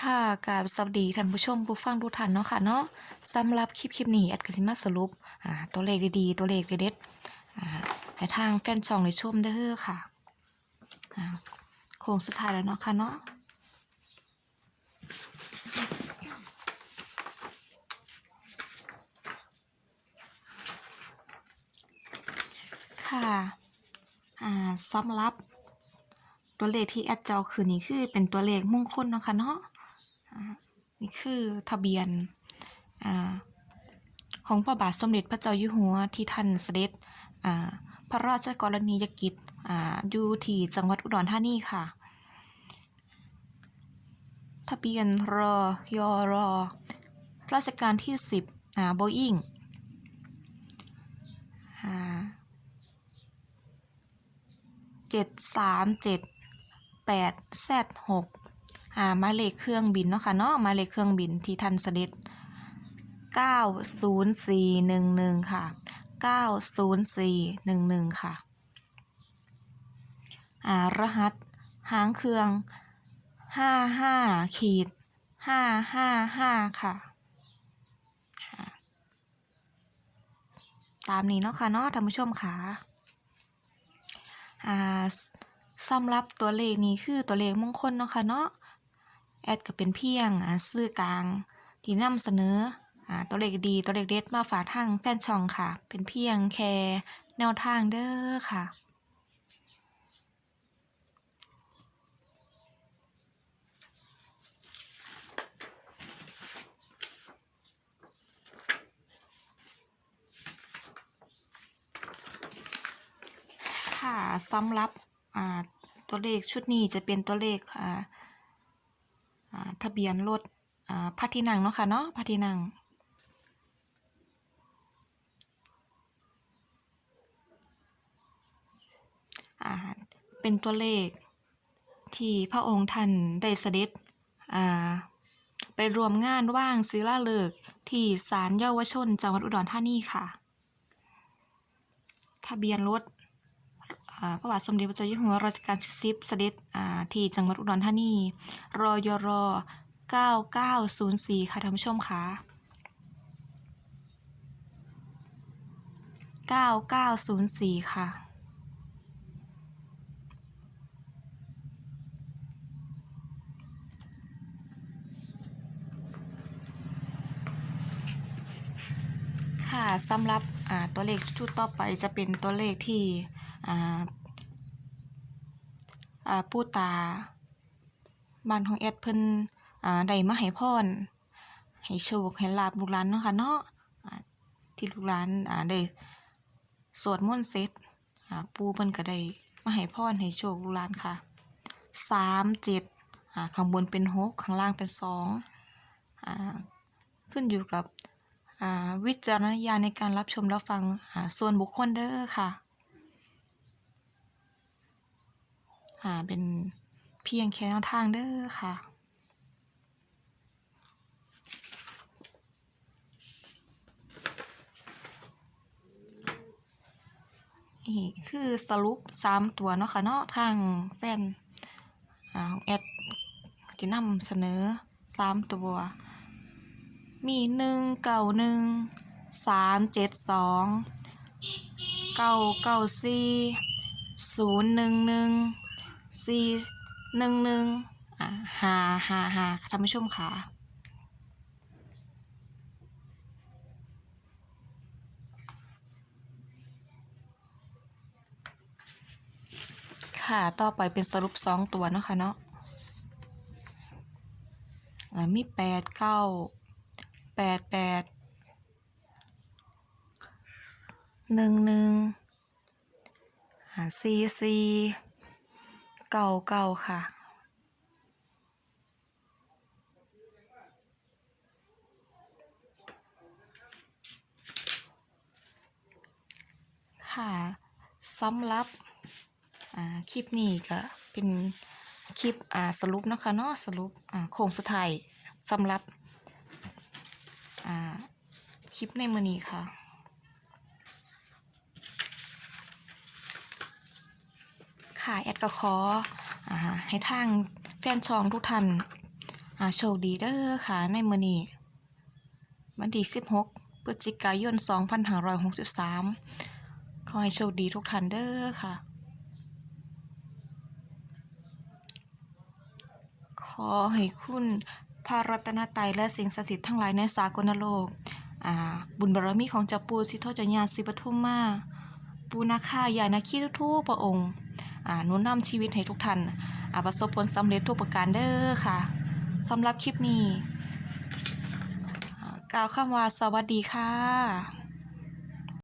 ค่ะกับสวัสดีท่านผู้ชมผู้ฟังทุกท่านเนาะค่ะเนาะสำหรับคลิปคลิปนี้แอดก็สิมาสรุปอ่าตัวเลขดีๆ ตัวเลขเด็ดๆอ่าให้ทางแฟนช่องได้ชมเด้อค่ะอ่าโค้งสุดท้ายแล้วเนาะค่ะเนาะค่ะอ่าสำหรับตัวเลขที่แอดจอคืนนี้คือเป็นตัวเลขมงคลเนาะค่ะเนาะ นี่คือทะเบียนอของพระบาทสมเด็จพระเจ้าอยู่หัวที่ท่านเสด็จพระราชกรณียกิจออยู่ที่จังหวัดอุดรธานีค่ะ ทะเบียนรอยอรอราชการที่ 10โบอิงเจ็ดสามเจ็ดแปดแซดหก อ่าหมายเลขเครื่องบินเนาะค่ะเนาะหมายเลขเครื่องบินที่ท่านเสด็จเก้าศูนย์สี่หนึ่งหนึ่งค่ะเก้าศูนย์สี่หนึ่งหนึ่งค่ะอ่ารหัสหางเครื่องห้าห้าขีดห้าห้าห้าค่ะค่ะ ตามนี้เนาะค่ะเนาะท่านผู้ชมค่ะอ่าสำหรับตัวเลขนี้คือตัวเลขมงคลเนาะค่ะเนาะ แอดก็เป็นเพียงอ่าสื่อกลางที่นำเสนออ่าตัวเลขดีตัวเลขเด็ดมาฝากทางแฟนช่องค่ะ เป็นเพียงแค่แนวทางเด้อค่ะค่ะสำหรับอ่าตัวเลขชุดนี้จะเป็นตัวเลขอ่าอ่า ทะเบียนรถพระที่นั่งเนาะค่ะเนาะพระที่นั่งเป็นตัวเลขที่พระองค์ท่านได้เสด็จไปรวมงานว่างศิลาฤกษ์ที่ศาลเยาวชนจังหวัดอุดรธานีค่ะ ทะเบียนรถ พระบาทสมเด็จพระเจ้าอยู่หัวรัชกาลที่สิบเสด็จที่จังหวัดอุดรธานีรอยร9904 ค่ะท่านผู้ชมค่ะ9904 ค่ะค่ะสำหรับตัวเลขชุดต่อไปจะเป็นตัวเลขที่ อ่าอ่าผู้ตาบ้านของแอดเพิ่นอ่าได้มาให้พรให้โชคให้ลาบลูกหลานเนาะค่ะเนาะที่ลูกหลานอ่าได้สวดมนต์เสร็จอ่าปู่เพิ่นก็ได้มาให้พรให้โชคลูกหลานค่ะสามเจ็ดอ่าข้างบนเป็นหกข้างล่างเป็นสองอ่าขึ้นอยู่กับอ่าวิจารณญาณในการรับชมรับฟังอ่าส่วนบุคคลเด้อค่ะ อ่าเป็นเพียงแค่แนวทางเด้อค่ะนี่คือสรุปสามตัวเนาะค่ะเนาะทางแฟนอ่าของแอดที่นำเสนอสามตัว มีหนึ่งเก้าหนึ่งสามเจ็ดสองเก้าเก้าสี่ศูนย์หนึ่งหนึ่ง สี่หนึ่งหนึ่งอ่าหาหาหาท่านผู้ชมค่ะค่ะต่อไปเป็นสรุปสองตัวเนาะค่ะเนาะอ่ามีแปดเก้าแปดแปดหนึ่งหนึ่งหาสี่สี่ เก้าเก้าค่ะ ค่ะสำหรับคลิปนี้ก็เป็นคลิปสรุปนะคะเนาะสรุปโค้งสุดท้ายสำหรับคลิปในมือนี้ค่ะ ค่ะ แอดก็ขออให้ทางแฟนช่องทุกท่านโชคดีเด้อค่ะ ในมือนี้วันที่16พฤศจิกายน 2563 ขอให้โชคดีทุกท่านเด้อค่ะ ขอให้คุณพระรัตนตรัยและสิ่งศักดิ์สิทธิ์ทั้งหลายในสากลโลก บุญบารมีของเจ้าปูสิทธโธจญาสิปทุมมา ปูนาคายานาคีทุกๆพระองค์ นุนนำชีวิตให้ทุกท่านอ่าประสบผลสำเร็จทุกประการเด้อค่ะสำหรับคลิปนี้กล่าวคำว่าสวัสดีค่ะ